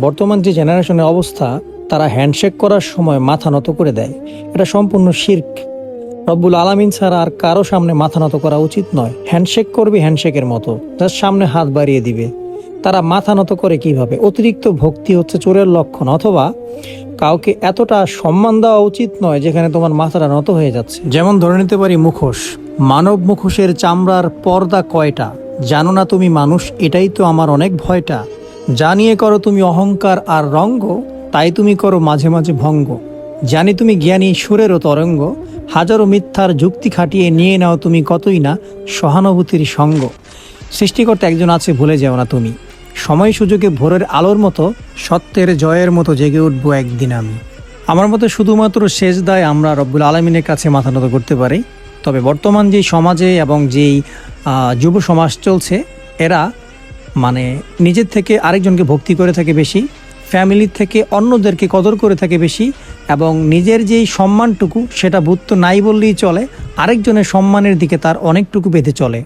বর্তমান যে জেনারেশনের অবস্থা, তারা হ্যান্ডশেক করার সময় মাথা নত করে দেয়। এটা সম্পূর্ণ শির্ক। রব্বুল আলামিন ছাড়া আর কারও সামনে মাথা নত করা উচিত নয়। হ্যান্ডশেক করবে হ্যান্ডশেকের মতো, যার সামনে হাত বাড়িয়ে দিবে। তারা মাথা নত করে কীভাবে? অতিরিক্ত ভক্তি হচ্ছে চোরের লক্ষণ, অথবা কাউকে এতটা সম্মান দেওয়া উচিত নয় যেখানে তোমার মাথাটা নত হয়ে যাচ্ছে। যেমন ধরে নিতে পারি মুখোশ। মানব মুখোশের চামড়ার পর্দা কয়টা? জানো না তুমি মানুষ, এটাই তো আমার অনেক ভয়টা। জানিয়ে করো তুমি অহংকার আর রঙ্গ, তাই তুমি করো মাঝে মাঝে ভঙ্গ। জানি তুমি জ্ঞানী সুরেরও তরঙ্গ, হাজারো মিথ্যার যুক্তি খাটিয়ে নিয়ে নাও তুমি কতই না সহানুভূতির সঙ্গ। সৃষ্টিকর্তা একজন আছে ভুলে যাও না তুমি। সময় সুযোগে ভোরের আলোর মতো, সত্যের জয়ের মতো জেগে উঠবো একদিন আমি। আমার মতে শুধুমাত্র শেষ দায় আমরা রব্বুল আলমিনের কাছে মাথা নত করতে পারি। তবে বর্তমান যে সমাজে এবং যেই যুব সমাজ চলছে, এরা মানে নিজের থেকে আরেকজনকে ভক্তি করে থাকে বেশি, ফ্যামিলির থেকে অন্যদেরকে কদর করে থাকে বেশি, এবং নিজের যেই সম্মানটুকু সেটা ভূত নাই বললেই চলে, আরেকজনের সম্মানের দিকে তার অনেকটুকু বেঁধে চলে।